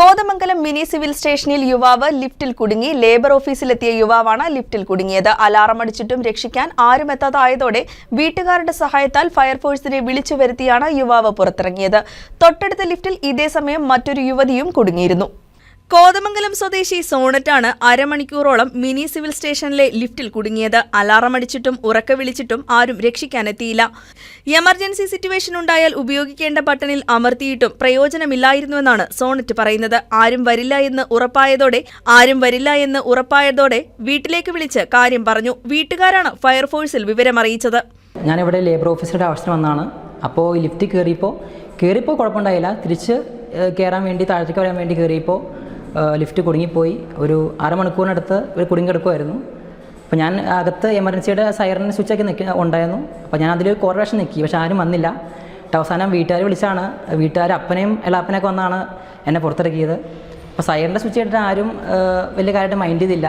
Kothamangalam mini civil സ്റ്റേഷനിൽ യുവാവ് ലിഫ്റ്റിൽ കുടുങ്ങി. ലേബർ ഓഫീസിലെത്തിയ യുവാവാണ് ലിഫ്റ്റിൽ കുടുങ്ങിയത്. അലാറം അടിച്ചിട്ടും രക്ഷിക്കാൻ ആരും എത്താതായതോടെ വീട്ടുകാരുടെ സഹായത്താൽ ഫയർഫോഴ്സിനെ വിളിച്ചു വരുത്തിയാണ് യുവാവ് പുറത്തിറങ്ങിയത്. തൊട്ടടുത്ത ലിഫ്റ്റിൽ ഇതേസമയം മറ്റൊരു യുവതിയും കുടുങ്ങിയിരുന്നു. കോതമംഗലം സ്വദേശി സോണറ്റാണ് അരമണിക്കൂറോളം മിനി സിവിൽ സ്റ്റേഷനിലെ ലിഫ്റ്റിൽ കുടുങ്ങിയത്. അലാറം അടിച്ചിട്ടും ഉറക്ക വിളിച്ചിട്ടും ആരും രക്ഷിക്കാനെത്തിയില്ല. എമർജൻസി സിറ്റുവേഷൻ ഉണ്ടായാൽ ഉപയോഗിക്കേണ്ട ബട്ടണിൽ അമർത്തിയിട്ടും പ്രയോജനമില്ലായിരുന്നുവെന്നാണ് സോണറ്റ് പറയുന്നത്. ആരും വരില്ല എന്ന് ഉറപ്പായതോടെ ആരും വരില്ല എന്ന് ഉറപ്പായതോടെ വീട്ടിലേക്ക് വിളിച്ച് കാര്യം പറഞ്ഞു. വീട്ടുകാരാണ് ഫയർഫോഴ്സിൽ വിവരം വിവരമറിയിച്ചത്. ഞാനിവിടെ ലേബർ ഓഫീസറുടെ അവസരം വന്നാണ് അപ്പോൾ ലിഫ്റ്റ് കയറിയപ്പോൾ കയറിയപ്പോൾ കുഴപ്പമുണ്ടായില്ല. തിരിച്ച് കയറാൻ വേണ്ടി താഴത്തേക്ക് വരാൻ വേണ്ടി കയറിയപ്പോൾ ലിഫ്റ്റ് കുടുങ്ങിപ്പോയി. ഒരു അരമണിക്കൂറിനടുത്ത് ഒരു കുടുങ്ങിക്കിടക്കുമായിരുന്നു അപ്പോൾ ഞാൻ അകത്ത് എമർജൻസിയുടെ സൈറൻ സ്വിച്ചൊക്കെ നിൽക്കി ഉണ്ടായിരുന്നു. അപ്പോൾ ഞാൻ അതിൽ പ്രാവശ്യം നിൽക്കി പക്ഷെ ആരും വന്നില്ല. അവസാനം വീട്ടുകാർ വിളിച്ചാണ്. വീട്ടുകാർ അപ്പനെയും എളാപ്പനെയൊക്കെ വന്നാണ് എന്നെ പുറത്തിറക്കിയത്. അപ്പോൾ സൈറന്റെ സ്വിച്ച് ഇട്ടിട്ട് ആരും വലിയ കാര്യമായിട്ട് മൈൻഡ് ചെയ്തില്ല.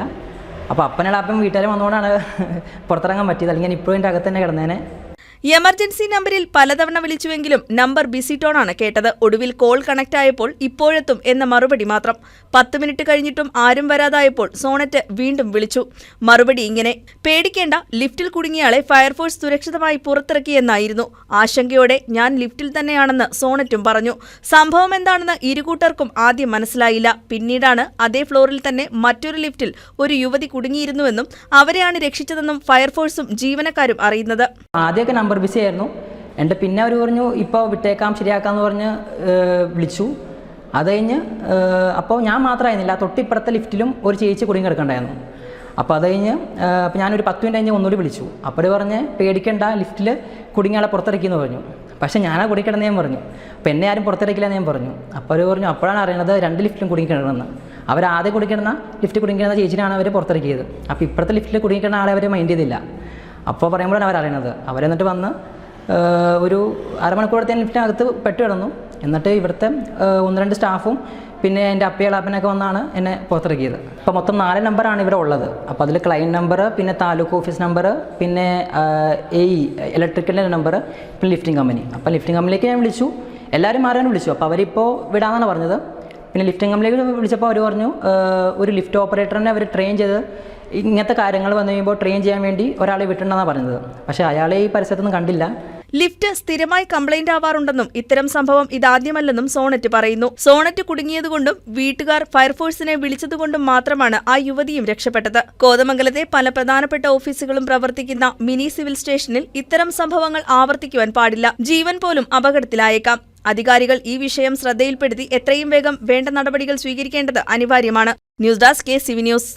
അപ്പോൾ അപ്പനെളാപ്പൻ വീട്ടുകാരും വന്നുകൊണ്ടാണ് പുറത്തിറങ്ങാൻ പറ്റിയത്. അല്ലെങ്കിൽ ഞാൻ ഇപ്പോഴും എന്റെ അകത്ത് തന്നെ കിടന്നേനെ. എമർജൻസി നമ്പറിൽ പലതവണ വിളിച്ചുവെങ്കിലും നമ്പർ ബിസി ടോണാണ് കേട്ടത്. ഒടുവിൽ കോൾ കണക്ട് ആയപ്പോൾ ഇപ്പോഴെത്തും എന്ന മറുപടി മാത്രം. പത്ത് മിനിറ്റ് കഴിഞ്ഞിട്ടും ആരും വരാതായപ്പോൾ സോണറ്റ് വീണ്ടും വിളിച്ചു. മറുപടി ഇങ്ങനെ പേടിക്കേണ്ട ലിഫ്റ്റിൽ കുടുങ്ങിയാളെ ഫയർഫോഴ്സ് സുരക്ഷിതമായി പുറത്തിറക്കിയെന്നായിരുന്നു. ആശങ്കയോടെ ഞാൻ ലിഫ്റ്റിൽ തന്നെയാണെന്ന് സോണറ്റും പറഞ്ഞു. സംഭവം എന്താണെന്ന് ഇരുകൂട്ടർക്കും ആദ്യം മനസ്സിലായില്ല. പിന്നീടാണ് അതേ ഫ്ലോറിൽ തന്നെ മറ്റൊരു ലിഫ്റ്റിൽ ഒരു യുവതി കുടുങ്ങിയിരുന്നുവെന്നും അവരെയാണ് രക്ഷിച്ചതെന്നും ഫയർഫോഴ്സും ജീവനക്കാരും അറിയുന്നത്. ആദ്യമൊക്കെ നമ്പർ ബിസി ആയിരുന്നു. എന്റെ പിന്നെ അവർ പറഞ്ഞു ഇപ്പോൾ വിട്ടേക്കാം ശരിയാക്കാമെന്ന് പറഞ്ഞ് വിളിച്ചു. അത് കഴിഞ്ഞ് അപ്പോൾ ഞാൻ മാത്രമായിരുന്നില്ല. തൊട്ടിപ്പുറത്തെ ലിഫ്റ്റിലും ഒരു ചേച്ചി കുടുങ്ങി കിടക്കണ്ടായിരുന്നു. അപ്പോൾ അത് കഴിഞ്ഞ് അപ്പോൾ ഞാനൊരു പത്ത് മിനിറ്റ് കഴിഞ്ഞ് ഒന്നുകൂടി വിളിച്ചു. അപ്പോൾ പറഞ്ഞ് പേടിക്കണ്ട ലിഫ്റ്റിൽ കുടുങ്ങിയാളെ പുറത്തിറക്കിയെന്ന് പറഞ്ഞു. പക്ഷേ ഞാനാ കുടിക്കിടന്ന് ഞാൻ പറഞ്ഞു. അപ്പോൾ എന്നെ ആരും പുറത്തിറക്കില്ല ഞാൻ പറഞ്ഞു. അപ്പോൾ അവർ പറഞ്ഞു അപ്പോഴാണ് അറിയണത് രണ്ട് ലിഫ്റ്റിലും കുടുങ്ങിക്കിടണമെന്ന് അവർ ആദ്യം കുടിക്കിടന്ന ലിഫ്റ്റ് കുടുങ്ങിക്കിടന്ന ചേച്ചിനാണ് അവർ പുറത്തിറക്കിയത്. അപ്പോൾ ഇപ്പോഴത്തെ ലിഫ്റ്റിൽ കുടുങ്ങിക്കിടന്ന ആളെ അവർ മൈൻഡ് ചെയ്തില്ല. അപ്പോൾ പറയുമ്പോഴാണ് അവർ അറിയണത് അവരെന്നിട്ട് വന്ന് ഒരു അരമണിക്കൂറത്തെ ലിഫ്റ്റിനകത്ത് പെട്ട് കിടന്നു. എന്നിട്ട് ഇവിടുത്തെ ഒന്ന് രണ്ട് സ്റ്റാഫും പിന്നെ എന്റെ അപ്പയളാപ്പനൊക്കെ വന്നാണ് എന്നെ പുറത്തിറക്കിയത്. അപ്പോൾ മൊത്തം നാല് നമ്പറാണ് ഇവിടെ ഉള്ളത്. അപ്പോൾ അതിൽ ക്ലയന്റ് നമ്പർ പിന്നെ താലൂക്ക് ഓഫീസ് നമ്പർ പിന്നെ എ ഇ ഇലക്ട്രിക്കലിന്റെ നമ്പർ പിന്നെ ലിഫ്റ്റിംഗ് കമ്പനി അപ്പോൾ ലിഫ്റ്റിംഗ് കമ്പനിയിലേക്ക് ഞാൻ വിളിച്ചു. എല്ലാവരും മാറാൻ വിളിച്ചു. അപ്പോൾ അവരിപ്പോൾ വിടാമെന്നാണ് പറഞ്ഞത്. പിന്നെ ലിഫ്റ്റിംഗ് കമ്പനിയിലേക്ക് വിളിച്ചപ്പോൾ അവർ പറഞ്ഞു ഒരു ലിഫ്റ്റ് ഓപ്പറേറ്ററിനെ അവർ ട്രെയിൻ ചെയ്ത് ഇങ്ങനത്തെ കാര്യങ്ങൾ വന്നു കഴിയുമ്പോൾ ട്രെയിൻ ചെയ്യാൻ വേണ്ടി ഒരാളെ വിട്ടിട്ടുണ്ടെന്നാണ് പറഞ്ഞത്. പക്ഷേ അയാളെ ഈ പരിസരത്തൊന്നും കണ്ടില്ല. ലിഫ്റ്റ് സ്ഥിരമായി കംപ്ലൈന്റ് ആവാറുണ്ടെന്നും ഇത്തരം സംഭവം ഇതാദ്യമല്ലെന്നും സോണറ്റ് പറയുന്നു. സോണറ്റ് കുടുങ്ങിയതുകൊണ്ടും വീട്ടുകാർ ഫയർഫോഴ്സിനെ വിളിച്ചതുകൊണ്ടും മാത്രമാണ് ആ യുവതിയും രക്ഷപ്പെട്ടത്. കോതമംഗലത്തെ പല പ്രധാനപ്പെട്ട ഓഫീസുകളും പ്രവർത്തിക്കുന്ന മിനി സിവിൽ സ്റ്റേഷനിൽ ഇത്തരം സംഭവങ്ങൾ ആവർത്തിക്കുവാൻ പാടില്ല. ജീവൻ പോലും അപകടത്തിലായേക്കാം. അധികാരികൾ ഈ വിഷയം ശ്രദ്ധയിൽപ്പെടുത്തി എത്രയും വേഗം വേണ്ട നടപടികൾ സ്വീകരിക്കേണ്ടത് അനിവാര്യമാണ്. News desk K C V news.